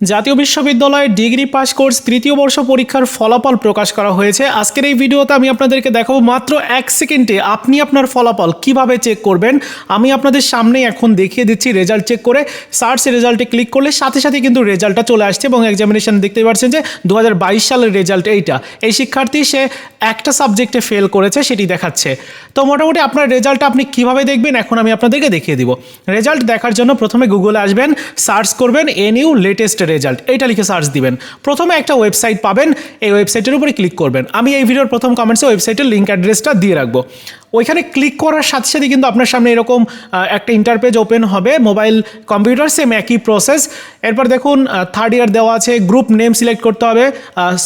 জাতীয় বিশ্ববিদ্যালয়ের degree pass course তৃতীয় বর্ষ পরীক্ষার ফলাফল প্রকাশ করা হয়েছে। আজকের এই ভিডিওতে আমি আপনাদেরকে দেখাবো মাত্র এক সেকেন্ডে আপনি আপনার ফলাফল কীভাবে চেক করবেন। আমি আপনাদের সামনেই এখন দেখিয়ে দিচ্ছি রেজাল্ট চেক করে। সার্চ রেজাল্টে ক্লিক করলে সাথে সাথে কিন্তু রেজাল্টটা চলে আসছে এবং এক্সামিনেশন দেখতে পাচ্ছেন যে দু হাজার বাইশ সালের রেজাল্ট এইটা। এই শিক্ষার্থী সে একটা সাবজেক্টে ফেল করেছে, সেটি দেখাচ্ছে। তো মোটামুটি আপনার রেজাল্টটা আপনি কীভাবে দেখবেন এখন আমি আপনাদেরকে দেখিয়ে দিব। রেজাল্ট দেখার জন্য প্রথমে গুগলে আসবেন সার্চ করবেন এন ইউ লেটেস্ট রেজাল্ট এইটা লিখে সার্চ দিবেন। প্রথমে একটা ওয়েবসাইট পাবেন, এই ওয়েবসাইটের উপরে ক্লিক করবেন। আমি এই ভিডিওর প্রথম কমেন্টসে ওয়েবসাইটের লিঙ্ক অ্যাড্রেসটা দিয়ে রাখব। ওইখানে ক্লিক করার সাথে সাথে কিন্তু আপনার সামনে এরকম একটা ইন্টারপেজ ওপেন হবে মোবাইল কম্পিউটার সেম একই প্রসেস এরপর দেখুন থার্ড ইয়ার দেওয়া আছে গ্রুপ নেম সিলেক্ট করতে হবে।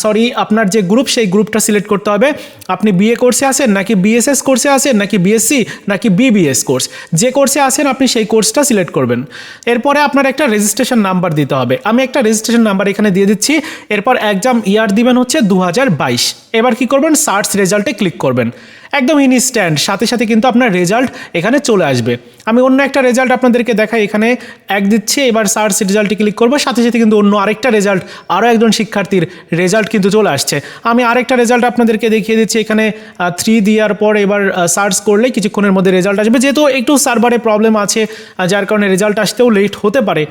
সরি আপনার যে গ্রুপ সেই গ্রুপটা সিলেক্ট করতে হবে। আপনি বিএ কোর্সে আছেন, নাকি বিএসএস কোর্সে আছেন, নাকি বিএসসি নাকি বিবিএস কোর্স যে কোর্সে আছেন, আপনি সেই কোর্সটা সিলেক্ট করবেন। এরপরে আপনার একটা রেজিস্ট্রেশন নাম্বার দিতে হবে। আমি একটা রেজিস্ট্রেশন নাম্বার এখানে দিয়ে দিচ্ছি। এরপর এক্সাম ইয়ার দিবেন হচ্ছে দু হাজার বাইশ। এবার কি করবেন? সার্চ রেজাল্টে ক্লিক করবেন। একদম ইনস্ট্যান্ট সাথে সাথে কিন্তু আপনার রেজাল্ট এখানে চলে আসবে। আমি অন্য একটা রেজাল্ট আপনাদেরকে দেখাই, এখানে এক দিচ্ছি, এবার সার্চ রেজাল্টে ক্লিক করব, সাথে সাথে কিন্তু অন্য আরেকটা রেজাল্ট আরও একজন শিক্ষার্থীর রেজাল্ট কিন্তু চলে আসছে। আমি আরেকটা রেজাল্ট আপনাদেরকে দেখিয়ে দিচ্ছি, এখানে থ্রি দেওয়ার পর এবার সার্চ করলে কিছুক্ষণের মধ্যে রেজাল্ট আসবে। যেহেতু একটু সার্ভারে প্রবলেম আছে যার কারণে রেজাল্ট আসতেও লেট হতে পারে।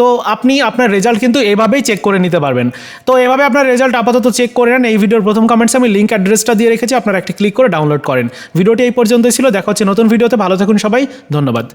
তো আপনি আপনার রেজাল্ট কিন্তু এভাবেই চেক করে নিতে পারবেন। তো এভাবে আপনার রেজাল্ট আপাতত চেক করে নেন। এই ভিডিওর প্রথম কমেন্টসে আমি লিঙ্ক অ্যাড্রেসটা দিয়ে রেখেছি, আপনারা একটি ক্লিক করে ডাউনলোড করেন। ভিডিওটি এই পর্যন্তই ছিল। দেখা হচ্ছে নতুন ভিডিওতে ভালো থাকুন সবাই। ধন্যবাদ।